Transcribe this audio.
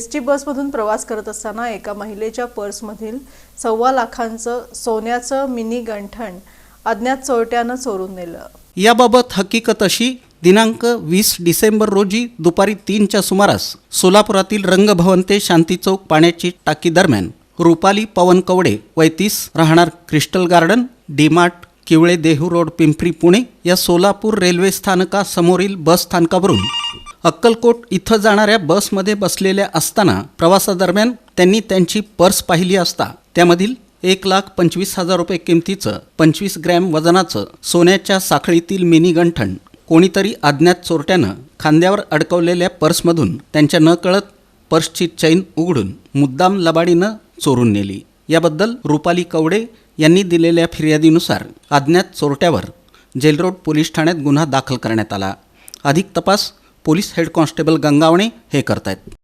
S T बसमधून प्रवास करत असताना एका महिलेच्या पर्समधील सव्वा लाखांचं सोन्याचं मिनी गंठण अज्ञात चोरट्यानं चोरून नेलं. याबाबत हकीकत अशी दिनांक वीस डिसेंबर रोजी दुपारी तीनच्या सुमारास सोलापुरातील रंगभवन ते शांती चौक पाण्याची टाकी दरम्यान रुपाली पवन कवडे वैतीस राहणार crystal garden DMart Kiwale Dehu road Pimpri Pune या सोलापूर रेल्वे स्थानकासमोरील बस स्थानकावरून अक्कलकोट इथं जाणाऱ्या बसमध्ये बसलेल्या असताना प्रवासादरम्यान त्यांनी त्यांची पर्स पाहिली असता त्यामधील एक लाख पंचवीस हजार रुपये किमतीचं पंचवीस ग्रॅम वजनाचं सोन्याच्या साखळीतील मिनी गंठण कोणीतरी अज्ञात चोरट्यानं खांद्यावर अडकवलेल्या पर्समधून त्यांच्या नकळत पर्सची चैन उघडून मुद्दाम लबाडीनं चोरून नेली. याबद्दल रुपाली कवडे यांनी दिलेल्या फिर्यादीनुसार अज्ञात चोरट्यावर जेलरोड पोलीस ठाण्यात गुन्हा दाखल करण्यात आला. अधिक तपास पोलीस हेड कॉन्स्टेबल गंगावणे हे करतायत.